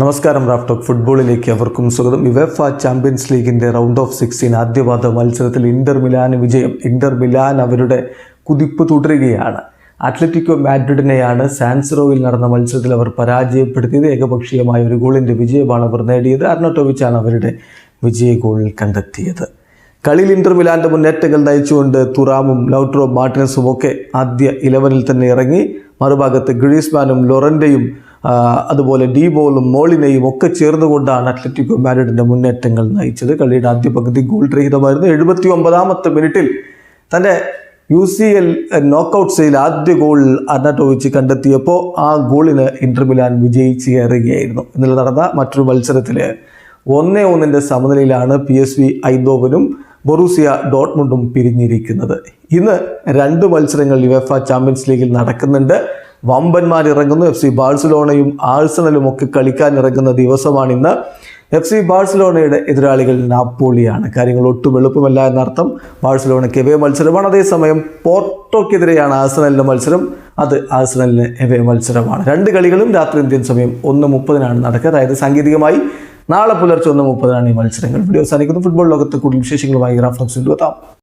നമസ്കാരം റാഫ്ടോക്ക് ഫുട്ബോളിലേക്ക് അവർക്കും സ്വാഗതം. യുവേഫ ചാമ്പ്യൻസ് ലീഗിന്റെ റൗണ്ട് ഓഫ് സിക്സ്റ്റീൻ ആദ്യപാദ മത്സരത്തിൽ ഇന്റർ മിലാന് വിജയം. ഇന്റർ മിലാൻ അവരുടെ കുതിപ്പ് തുടരുകയാണ്. അത്ലറ്റിക്കോ മാഡ്രിഡിനെയാണ് സാൻസിറോയിൽ നടന്ന മത്സരത്തിൽ അവർ പരാജയപ്പെടുത്തിയത്. ഏകപക്ഷീയമായ ഒരു ഗോളിന്റെ വിജയമാണ് അവർ നേടിയത്. അർണോട്ടോവിച്ചാണ് അവരുടെ വിജയ ഗോൾ കണ്ടെത്തിയത്. കളിയിൽ ഇന്റർ മിലാന്റെ മുന്നേറ്റങ്ങൾ നയിച്ചുകൊണ്ട് തുറാമും ലൗട്രോ മാർട്ടിനസും ഒക്കെ ആദ്യ ഇലവനിൽ തന്നെ ഇറങ്ങി. മറുഭാഗത്ത് ഗ്രീസ്മാനും ലൊറന്റെയും അതുപോലെ ഡീബോളും മോളിനെയും ഒക്കെ ചേർന്നുകൊണ്ടാണ് അത്ലറ്റിക്കോ മാരിഡിന്റെ മുന്നേറ്റങ്ങൾ നയിച്ചത്. കളിയുടെ ആദ്യ പകുതി ഗോൾ രഹിതമായിരുന്നു. എഴുപത്തി ഒമ്പതാമത്തെ മിനിറ്റിൽ തന്റെ യു സി എൽ നോക്കൗട്ട്സിൽ ആദ്യ ഗോൾ അർണാട്ടോവിച്ച് കണ്ടെത്തിയപ്പോൾ ആ ഗോളിന് ഇന്റർ മിലാൻ വിജയിച്ച് കയറുകയായിരുന്നു ഇന്നലെ നടന്ന മറ്റൊരു മത്സരത്തിൽ ഒന്നേ ഒന്നിന്റെ സമനിലയിലാണ് പി എസ് വി ഐദോവനും ബൊറൂസിയ ഡോട്ട്മുണ്ടും പിരിഞ്ഞിരിക്കുന്നത്. ഇന്ന് രണ്ട് മത്സരങ്ങൾ യുവഫ ചാമ്പ്യൻസ് ലീഗിൽ നടക്കുന്നുണ്ട്. വമ്പന്മാർ ഇറങ്ങുന്നു. എഫ് സി ബാഴ്സലോണയും ആഴ്സണലും ഒക്കെ കളിക്കാൻ ഇറങ്ങുന്ന ദിവസമാണ് ഇന്ന്. എഫ് സി ബാഴ്സലോണയുടെ എതിരാളികൾ നാപ്പോളിയാണ്. കാര്യങ്ങൾ ഒട്ടും എളുപ്പമല്ല എന്നർത്ഥം. ബാഴ്സലോണയ്ക്ക് എവേ മത്സരമാണ്. അതേസമയം പോർട്ടോക്കെതിരെയാണ് ആഴ്സണലിന്റെ മത്സരം. അത് ആഴ്സണലിന് എവേ മത്സരമാണ്. രണ്ട് കളികളും രാത്രി ഇന്ത്യൻ സമയം ഒന്ന് മുപ്പതിനാണ് നടക്കുക. അതായത് സാങ്കേതികമായി നാളെ പുലർച്ചെ ഒന്ന് മുപ്പതിനാണ് ഈ മത്സരങ്ങൾ. വീഡിയോ അവസാനിക്കുന്നു. ഫുട്ബോൾ ലോകത്ത് കൂടുതൽ വിശേഷങ്ങളുമായി ഗ്രാഫ്ലക്സ് എത്താം.